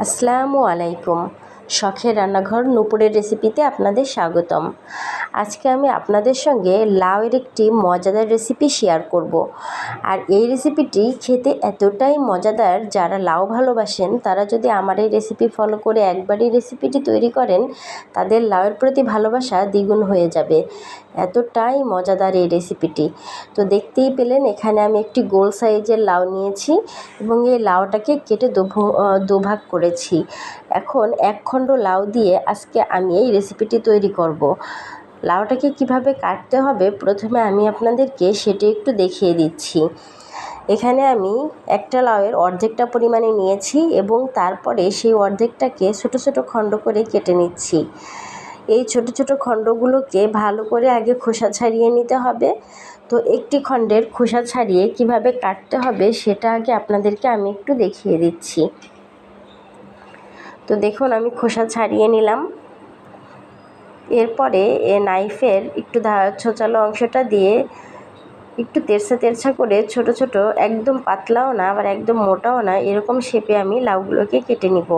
আসসালামু আলাইকুম। শখের রান্নাঘর নুপুরের রেসিপিতে আপনাদের স্বাগতম। আজকে আমি আপনাদের সঙ্গে লাউয়ের একটি মজাদার রেসিপি শেয়ার করব। আর এই রেসিপিটি খেতে এতটাই মজাদার, যারা লাউ ভালোবাসেন, তারা যদি আমার এই রেসিপি ফলো করে একবারই রেসিপিটি তৈরি করেন, তাদের লাউয়ের প্রতি ভালোবাসা দ্বিগুণ হয়ে যাবে। এতটাই মজাদার এই রেসিপিটি তো দেখতেই পেলেন, এখানে আমি একটি গোল সাইজের লাউ নিয়েছি এবং এই লাউটাকে কেটে দুভাগ করেছি। এখন এক খণ্ড লাউ দিয়ে আজকে আমি এই রেসিপিটি তৈরি করব। লাউটাকে কীভাবে কাটতে হবে প্রথমে আমি আপনাদেরকে সেটি একটু দেখিয়ে দিচ্ছি। এখানে আমি একটা লাউয়ের অর্ধেকটা পরিমাণে নিয়েছি এবং তারপরে সেই অর্ধেকটাকে ছোটো ছোটো খণ্ড করে কেটে নিচ্ছি। এই ছোট ছোট খণ্ডগুলোকে ভালো করে আগে খোসা ছাড়িয়ে নিতে হবে। তো একটি খণ্ডের খোসা ছাড়িয়ে কীভাবে কাটতে হবে সেটা আগে আপনাদেরকে আমি একটু দেখিয়ে দিচ্ছি। তো দেখুন, আমি খোসা ছাড়িয়ে নিলাম। এরপরে এ নাইফের একটু ছোচালো অংশটা দিয়ে একটু তেরছা তেরছা করে ছোট ছোট, একদম পাতলাও না, আবার একদম মোটাও না, এরকম শেপে আমি লাউগুলোকে কেটে নিব।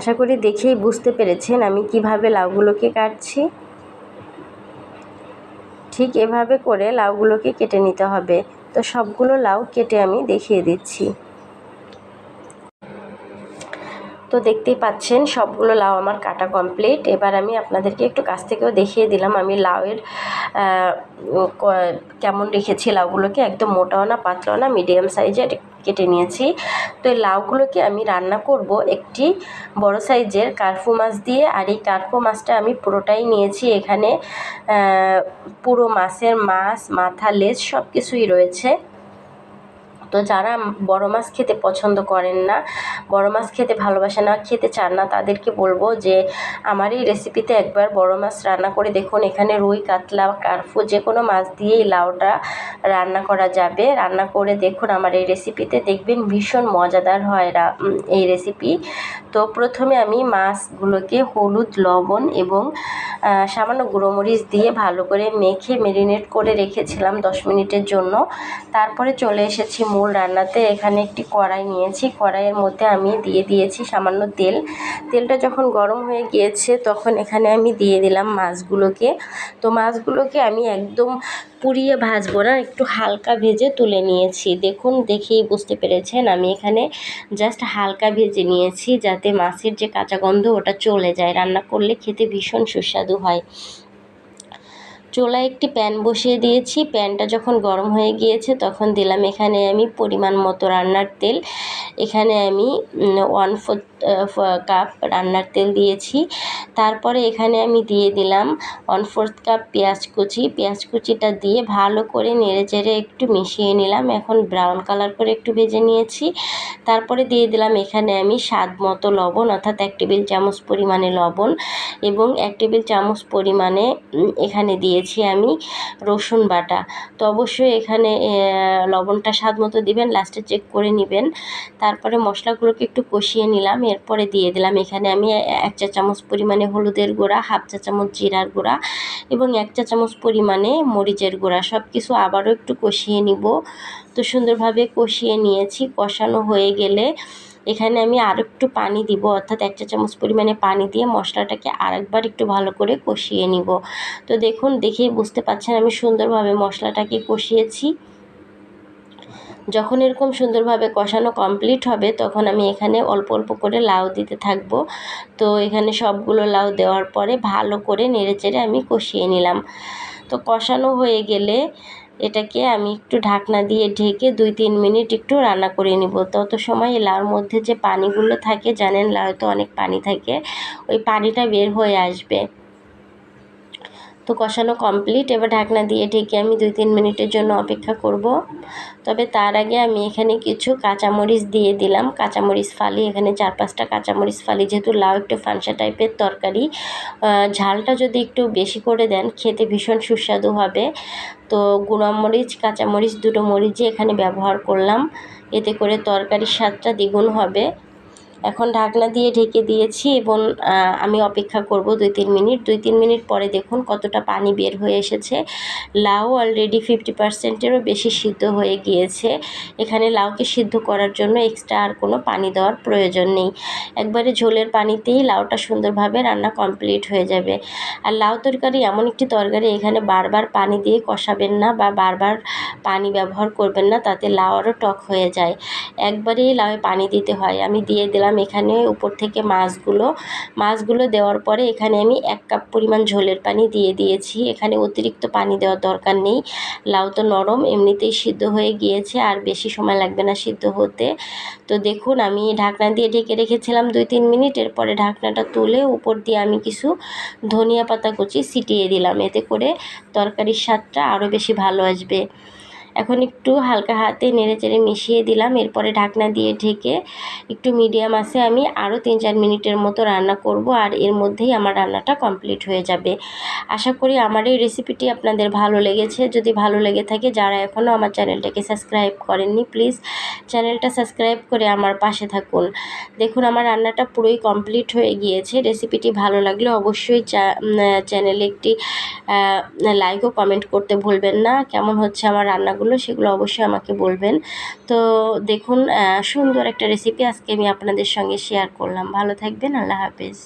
আশা করি দেখেই বুঝতে পেরেছেন আমি কীভাবে লাউগুলোকে কাটছি। ঠিক এভাবে করে লাউগুলোকে কেটে নিতে হবে। তো সবগুলো লাউ কেটে আমি দেখিয়ে দিচ্ছি। তো দেখতেই পাচ্ছেন, সবগুলো লাউ আমার কাটা কমপ্লিট এবার আমি আপনাদেরকে একটু কাছ থেকেও দেখিয়ে দিলাম। আমি লাউয়ের কেমন রেখেছি লাউগুলোকে। একদম মোটাও না, পাতলাও না মিডিয়াম সাইজের কেটে নিয়েছি। তো এই লাউগুলোকে আমি রান্না করব একটি বড় সাইজের কার্ফু মাছ দিয়ে। আর এই কার্ফু মাছটা আমি পুরোটাই নিয়েছি এখানে। পুরো মাছের মাছ, মাথা, লেজ সব কিছুই রয়েছে। তো যারা বড় মাছ খেতে পছন্দ করেন না, বড় মাছ খেতে ভালোবাসে না, খেতে চান না, তাদেরকে বলব যে আমার এই রেসিপিতে একবার বড় মাছ রান্না করে দেখুন। এখানে রুই, কাতলা কার্ফু যে কোনো মাছ দিয়েই লাউটা রান্না করা যাবে। রান্না করে দেখুন আমার এই রেসিপিতে দেখবেন ভীষণ মজাদার হয় এই রেসিপি তো প্রথমে আমি মাছগুলোকে হলুদ, লবণ এবং সামান্য গুঁড়োমরিচ দিয়ে ভালো করে মেখে মেরিনেট করে রেখেছিলাম দশ মিনিটের জন্য। তারপরে চলে এসেছি মূল রান্নাতে এখানে একটি কড়াই নিয়েছি। কড়াইয়ের মধ্যে আমি দিয়ে দিয়েছি সামান্য তেল। তেলটা যখন গরম হয়ে গিয়েছে তখন এখানে আমি দিয়ে দিলাম মাছগুলোকে। তো মাছগুলোকে আমি একদম পুড়িয়ে ভাজবো না, একটু হালকা ভেজে তুলে নিয়েছি। দেখুন, দেখেই বুঝতে পেরেছেন, আমি এখানে জাস্ট হালকা ভেজে নিয়েছি যাতে মাছের যে কাঁচা গন্ধ ওটা চলে যায়। রান্না করলে খেতে ভীষণ সুস্বাদু হয়। চোলায় একটি প্যান বসিয়ে দিয়েছি। প্যানটা যখন গরম হয়ে গিয়েছে, তখন দিলাম এখানে আমি পরিমাণ মতো রান্নার তেল। এখানে আমি ওয়ান ফোর্থ কাপ রান্নার তেল দিয়েছি। তারপরে এখানে আমি দিয়ে দিলাম ওয়ান ফোর্থ কাপ পেঁয়াজ কুচি। পেঁয়াজ কুচিটা দিয়ে ভালো করে নেড়ে চেড়ে একটু মিশিয়ে নিলাম। এখন ব্রাউন কালার করে একটু ভেজে নিয়েছি। তারপরে দিয়ে দিলাম এখানে আমি স্বাদ মতো লবণ, অর্থাৎ এক টেবিল চামচ পরিমাণে লবণ এবং এক টেবিল চামচ পরিমাণে এখানে দিয়েছি আমি রসুন বাটা। তো অবশ্যই এখানে লবণটা স্বাদ মতো দিবেন লাস্টে চেক করে নেবেন। তারপরে মশলাগুলোকে একটু কষিয়ে নিলাম, এরপরে দিয়ে দিলাম। এখানে আমি এক চা চামচ পরিমাণে হলুদের গুঁড়া, হাফ চা চামচ জিরার গুঁড়া এবং এক চা চামচ পরিমাণে মরিচের গুঁড়া। সব কিছু আবারও একটু কষিয়ে নিব। তো সুন্দরভাবে কষিয়ে নিয়েছি। কষানো হয়ে গেলে এখানে আমি আর একটু পানি দিব, অর্থাৎ এক চা চামচ পরিমাণে পানি দিয়ে মশলাটাকে আরেকবার একটু ভালো করে কষিয়ে নিব। তো দেখুন, দেখেই বুঝতে পারছেন আমি সুন্দরভাবে মশলাটাকে কষিয়েছি। যখন এরকম সুন্দরভাবে কষানো কমপ্লিট হবে, তখন আমি এখানে অল্প অল্প করে লাউ দিতে থাকব। তো এখানে সবগুলো লাউ দেওয়ার পরে ভালো করে নেড়েচেড়ে আমি কষিয়ে নিলাম। তো কষানো হয়ে গেলে এটাকে আমি একটু ঢাকনা দিয়ে ঢেকে দুই তিন মিনিট একটু রান্না করে নিব। তত সময় লাউর মধ্যে যে পানিগুলো থাকে, জানেন লাউ তো অনেক পানি থাকে, ওই পানিটা বের হয়ে আসবে। তো কষানো কমপ্লিট এবার ঢাকনা দিয়ে ঢেকে আমি দুই তিন মিনিটের জন্য অপেক্ষা করব। তবে তার আগে আমি এখানে কিছু কাঁচামরিচ দিয়ে দিলাম। কাঁচামরিচ ফালি, এখানে চার পাঁচটা কাঁচামরিচ ফালি, যেহেতু লাউ একটু ফানসা টাইপের তরকারি। ঝালটা যদি একটু বেশি করে দেন, খেতে ভীষণ সুস্বাদু হবে। তো গুঁড়ামরিচ, কাঁচামরিচ, দুটো মরিচই এখানে ব্যবহার করলাম। এতে করে তরকারির স্বাদটা দ্বিগুণ হবে। এখন ঢাকনা দিয়ে ঢেকে দিয়েছি এবং আমি অপেক্ষা করব দুই তিন মিনিট। দুই তিন মিনিট পরে দেখুন কতটা পানি বের হয়ে এসেছে। লাউ অলরেডি ফিফটি পার্সেন্টেরও বেশি সিদ্ধ হয়ে গিয়েছে। এখানে লাউকে সিদ্ধ করার জন্য এক্সট্রা আর কোনো পানি দেওয়ার প্রয়োজন নেই। একবারে ঝোলের পানিতেই লাউটা সুন্দরভাবে রান্না কমপ্লিট হয়ে যাবে। আর লাউ তরকারি এমন একটি তরকারি, এখানে বারবার পানি দিয়ে কষাবেন না বা বারবার পানি ব্যবহার করবেন না, তাতে লাউ আরও টক হয়ে যায়। একবারেই লাউয়ে পানি দিতে হয়। আমি দিয়ে দিলাম এখানে উপর থেকে মাছগুলো। মাছগুলো দেওয়ার পরে এখানে আমি এক কাপ পরিমাণ ঝোলের পানি দিয়ে দিয়েছি। এখানে অতিরিক্ত পানি দেওয়ার দরকার নেই। লাউ তো নরম, এমনিতেই সিদ্ধ হয়ে গিয়েছে, আর বেশি সময় লাগবে না সিদ্ধ হতে। তো দেখুন, আমি ঢাকনা দিয়ে ঢেকে রেখেছিলাম দুই তিন মিনিট। এরপরে ঢাকনাটা তুলে উপর দিয়ে আমি কিছু ধনিয়া পাতা কুচি ছিটিয়ে দিলাম। এতে করে তরকারির স্বাদটা আরও বেশি ভালো আসবে। এখন একটু হালকা হাতে নেড়ে চেড়ে মিশিয়ে দিলাম। এরপরে ঢাকনা দিয়ে ঢেকে একটু মিডিয়াম আছে আমি আরও তিন চার মিনিটের মতো রান্না করব আর এর মধ্যেই আমার রান্নাটা কমপ্লিট হয়ে যাবে। আশা করি আমার এই রেসিপিটি আপনাদের ভালো লেগেছে। যদি ভালো লেগে থাকে, যারা এখনও আমার চ্যানেলটাকে সাবস্ক্রাইব করেননি, প্লিজ চ্যানেলটা সাবস্ক্রাইব করে আমার পাশে থাকুন। দেখুন, আমার রান্নাটা পুরোই কমপ্লিট হয়ে গিয়েছে। রেসিপিটি ভালো লাগলে অবশ্যই চ্যানেলে একটি লাইক ও কমেন্ট করতে ভুলবেন না। কেমন হচ্ছে আমার রান্নাগুলো সেগুলো অবশ্যই আমাকে বলবেন। তো দেখুন সুন্দর একটা রেসিপি আজকে আমি আপনাদের সঙ্গে শেয়ার করলাম। ভালো থাকবেন, আল্লাহ হাফেজ।